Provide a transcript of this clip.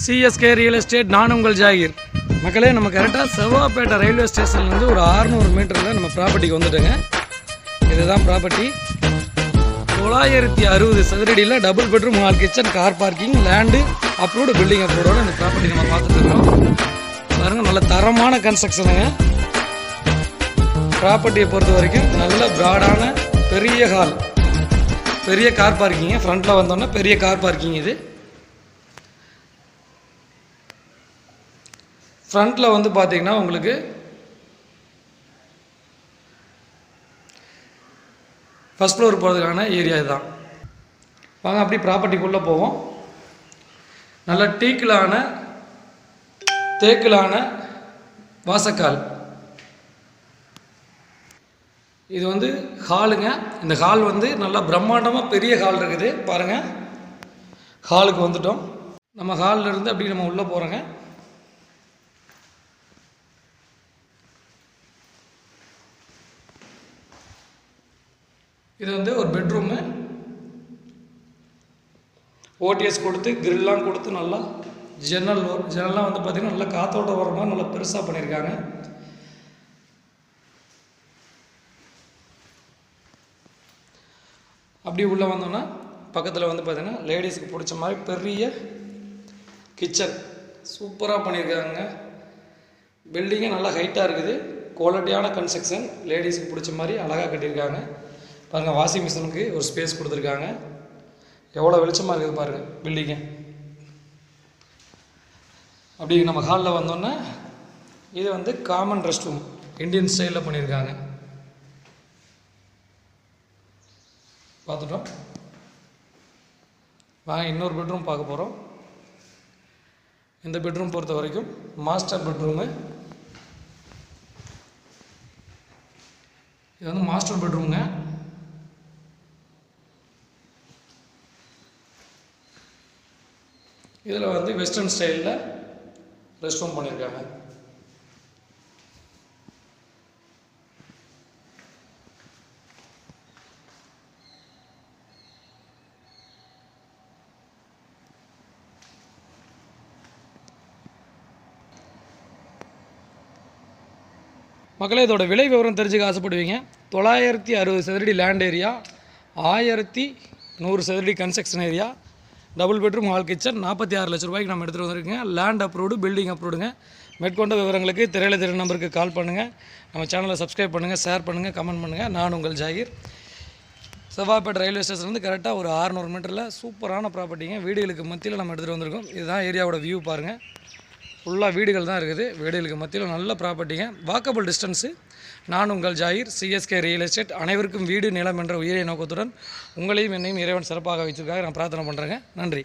CSK real estate நான் உங்கள் ஜாகிர். மக்களே நம்ம கரெக்டாக செவ்வாப்பேட்டை ரயில்வே ஸ்டேஷன்லேருந்து ஒரு 600 மீட்டரில் நம்ம ப்ராப்பர்ட்டிக்கு வந்துட்டோங்க. இதுதான் ப்ராப்பர்ட்டி தொள்ளாயிரத்தி அறுபது சதுரடியில் double bedroom hall kitchen car parking land approved building அப்ரூவோட இந்த ப்ராப்பர்ட்டி நம்ம பார்த்துட்டு இருக்கோம் பாருங்கள் நல்ல தரமான கன்ஸ்ட்ரக்ஷனுங்க ப்ராப்பர்ட்டியை பொறுத்த வரைக்கும் நல்ல ப்ராடான பெரிய ஹால் பெரிய கார் பார்க்கிங்க ஃப்ரண்ட்டில் வந்தோன்னா பெரிய கார் பார்க்கிங் இது. ஃப்ரண்ட்டில் வந்து பார்த்தீங்கன்னா உங்களுக்கு ஃபஸ்ட் ஃப்ளோர் போகிறதுக்கான ஏரியா இதுதான். வாங்க அப்படி ப்ராப்பர்ட்டிக்குள்ளே போவோம். நல்ல டீக்கிலான தேக்கிலான வாசக்கால். இது வந்து ஹாலுங்க. இந்த ஹால் வந்து நல்லா பிரம்மாண்டமாக பெரிய ஹால் இருக்குது. பாருங்கள் ஹாலுக்கு வந்துட்டோம். நம்ம ஹாலில் இருந்து அப்படி நம்ம உள்ளே போகிறோங்க இது வந்து ஒரு பெட்ரூமு ஓடிஎஸ் கொடுத்து கிரில்லாம் கொடுத்து நல்லா ஜன்னல் வரும் ஜன்னல்லாம் வந்து பார்த்திங்கன்னா நல்லா காற்றோட்ட வர மாதிரி நல்லா பெருசாக பண்ணியிருக்காங்க அப்படி உள்ளே வந்தோன்னா பக்கத்தில் வந்து பார்த்திங்கன்னா லேடிஸ்க்கு பிடிச்ச மாதிரி பெரிய கிச்சன் சூப்பராக பண்ணியிருக்காங்க பில்டிங்கே நல்லா ஹைட்டாக இருக்குது. குவாலிட்டியான கன்ஸ்ட்ரக்ஷன் லேடிஸ்க்கு பிடிச்ச மாதிரி அழகாக கட்டியிருக்காங்க. பாருங்கள் வாஷிங் மிஷினுக்கு ஒரு ஸ்பேஸ் கொடுத்துருக்காங்க. எவ்வளோ வெளிச்சமாக இருக்குது பாருங்கள் பில்டிங்கு அப்படி நம்ம ஹாலில் வந்தோன்னே இது வந்து காமன் ரெஸ்ட் ரூம் இந்தியன் ஸ்டைலில் பண்ணியிருக்காங்க. பார்த்துட்டோம். வாங்க இன்னொரு பெட்ரூம் பார்க்க போகிறோம் இந்த பெட்ரூம் பொறுத்த வரைக்கும் மாஸ்டர் பெட்ரூமு இது வந்து மாஸ்டர் பெட்ரூமுங்க இதில் வந்து வெஸ்டர்ன் ஸ்டைலில் ரெஸ்ட் ரூம் பண்ணியிருக்காங்க. மக்களே இதோட விலை விவரம் தெரிஞ்சுக்க ஆசைப்படுவீங்க. தொள்ளாயிரத்தி அறுபது சதுரடி லேண்ட் ஏரியா ஆயிரத்தி நூறு சதுரடி construction area double bedroom hall kitchen. நாற்பத்தி ஆறு லட்ச ரூபாய்க்கு நம்ம எடுத்துகிட்டு வந்திருக்கோங்க. லேண்ட் அப்ரூவ்டு பில்டிங் அப்ரூவ்டுங்க மேற்கொண்ட விவரங்களுக்கு திரையில திரை நம்பருக்கு கால் பண்ணுங்கள் நம்ம சேனலை சப்ஸ்கிரைப் பண்ணுங்கள் ஷேர் பண்ணுங்கள் கமெண்ட் பண்ணுங்கள் நான் உங்கள் ஜாகிர். செவ்வாப்பேட்டை ரயில்வே ஸ்டேஷன்லேருந்து கரெக்டாக ஒரு 600 மீட்டரில் சூப்பரான ப்ராப்பர்ட்டிங்க வீடுகளுக்கு மத்தியில் நம்ம எடுத்துகிட்டு வந்திருக்கோம். இதுதான் ஏரியாவோட வியூ பாருங்கள் ஃபுல்லாக வீடுகள் தான் இருக்குது. வீடுகளுக்கு மத்தியில் நல்ல ப்ராப்பர்ட்டிங்க வாக்கபிள் டிஸ்டன்ஸு நான் உங்கள் ஜாகிர் சிஎஸ்கே ரியல் எஸ்டேட் அனைவருக்கும் வீடு நிலம் என்ற உயிரை நோக்கத்துடன் உங்களையும் என்னையும் இறைவன் சிறப்பாக வச்சிருக்காக நான் பிரார்த்தனை பண்ணுறேங்க நன்றி.